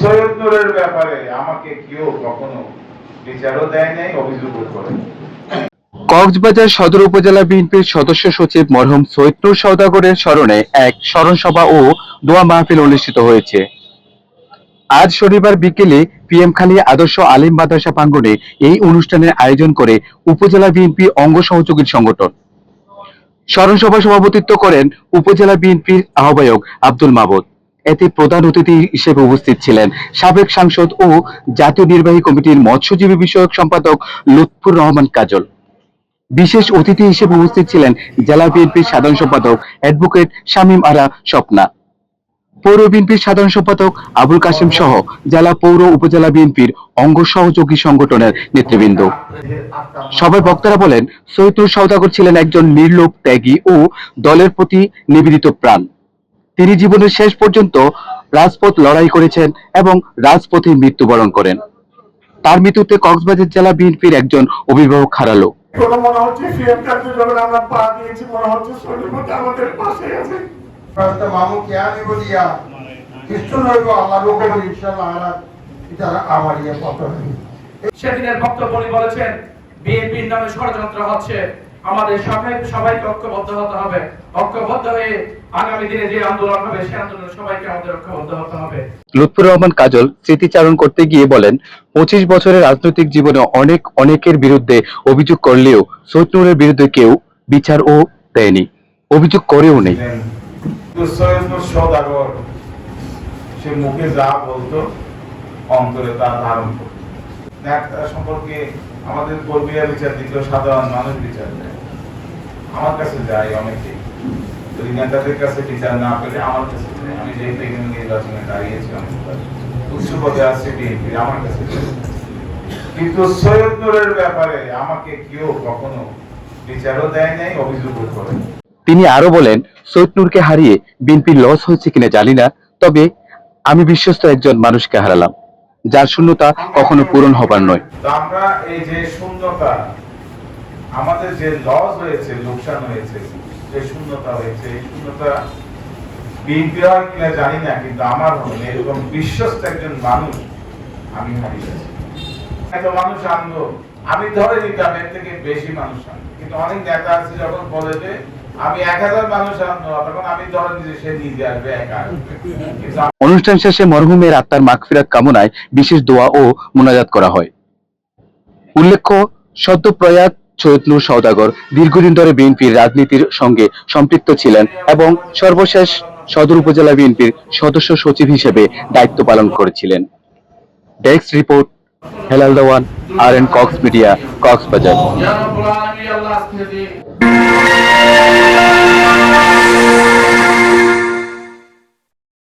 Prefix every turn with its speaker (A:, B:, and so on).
A: সৈয়দ নূরের ব্যাপারে আমাকে কেউ কখনো বিচারও দেয় নাই করে
B: কক্সবাজার সদর উপজেলা বিএনপির সদস্য সচিব মরহুম সৈয়দপুর সৌদাগরের স্মরণে এক স্মরণ সভা ও দোয়া মাহফিল অনুষ্ঠিত হয়েছে। আজ শনিবার বিকেলে পিএম খালি আদর্শ আলিম মাদ্রাসা প্রাঙ্গণে এই অনুষ্ঠানের আয়োজন করে উপজেলা বিএনপি অঙ্গ সহযোগী সংগঠন। স্মরণ সভায় সভাপতিত্ব করেন উপজেলা বিএনপির আহ্বায়ক আব্দুল মাবুদ। এতে প্রধান অতিথি হিসেবে উপস্থিত ছিলেন সাবেক সাংসদ ও জাতীয় নির্বাহী কমিটির মৎস্যজীবী বিষয়ক সম্পাদক লুৎফুর রহমান কাজল। বিশেষ অতিথি হিসেবে উপস্থিত ছিলেন জেলা বিএনপির সাধারণ সম্পাদক অ্যাডভোকেট শামীম আরা স্বপ্না। পৌর বিএনপির সাধারণ সম্পাদক আবুল কাসেম সহ জেলা পৌর উপজেলা বিএনপির অঙ্গ সহযোগী সংগঠনের নেতৃবৃন্দ। সবাই বক্তারা বলেন, সৈয়দুল সওদাগর ছিলেন একজন নির্লোভ ত্যাগী ও দলের প্রতি নিবেদিত প্রাণ। তিনি জীবনের শেষ পর্যন্ত রাজপথ লড়াই করেছেন এবং রাজপথে মৃত্যুবরণ করেন। তার মৃত্যুতে কক্সবাজার জেলা বিএনপির একজন অভিভাবক হারালো।
C: মনে হচ্ছে আমাদের পাশে আছে।
D: রাস্তা মামু কে আনি বলিয়া কিছু নইব আল্লাহ লোক ইনশাআল্লাহ আলা এটা আমার ইয়ে
E: সেদিনের বক্তব্য উনি বলেছেন বিএনপির নামে ষড়যন্ত্র হচ্ছে। আমাদের সবাই সবাইকে ঐক্যবদ্ধ হতে হবে। ঐক্যবদ্ধ হয়ে আগামী দিনে যে আন্দোলন হবে সে আন্দোলনে সবাইকে আমাদের ঐক্যবদ্ধ হতে হবে।
B: লুৎফুর রহমান কাজল স্মৃতিচারণ করতে গিয়ে বলেন পঁচিশ বছরের রাজনৈতিক জীবনে অনেক অনেকের বিরুদ্ধে অভিযোগ করলেও সৈয়দনুরের বিরুদ্ধে কেউ বিচার ও দেয়নি অভিযোগ করেও নেই।
A: সওদাগর সে মুখে যা বলতো, অন্তরে তা ধারণ সম্পর্কে আমাদের কর্মীরা বিচার দিত, সাধারণ মানুষ বিচার দেয়। আমার কাছে যায় অনেকেই যদি নেতাদের কাছে বিচার না পেলে আমার কাছে। আমি এখানে নির্বাচনে দাঁড়িয়েছি অনেক উচ্চ পদে আছে, বিএনপি আমার কাছে কিন্তু সৈয়দ নূরের ব্যাপারে আমাকে কেউ কখনো বিচারও দেয় নাই, অভিযোগও করে।
B: তিনি আরও বলেন, সৈয়দনুরকে হারিয়ে বিএনপির লস হয়েছে কিনা জানি না, তবে আমি বিশ্বস্ত একজন মানুষকে হারালাম, যার শূন্যতা কখনো পূরণ হবার নয়।
A: আমরা এই যে শূন্যতা, আমাদের যে লস হয়েছে, লোকসান হয়েছে, যে শূন্যতা হয়েছে, এই শূন্যতা বিএনপি হয় কিনা জানি না, কিন্তু আমার হল এরকম বিশ্বস্ত একজন মানুষ আমি হারিয়েছি। এত মানুষ আনলো, আমি ধরে নিতাম এর থেকে বেশি মানুষ আনব কিন্তু অনেক নেতা আছে যখন বলে যে
B: অনুষ্ঠান শেষে মরহুমের আত্মার মাগফিরাত কামনায় বিশেষ দোয়া ও মোনাজাত করা হয়। উল্লেখ্য সদ্য প্রয়াত সৈয়দনুর সওদাগর দীর্ঘদিন ধরে বিএনপির রাজনীতির সঙ্গে সম্পৃক্ত ছিলেন এবং সর্বশেষ সদর উপজেলা বিএনপির সদস্য সচিব হিসেবে দায়িত্ব পালন করেছিলেন। Desk report, Helal Dewan. R N Cox media Cox's Bazar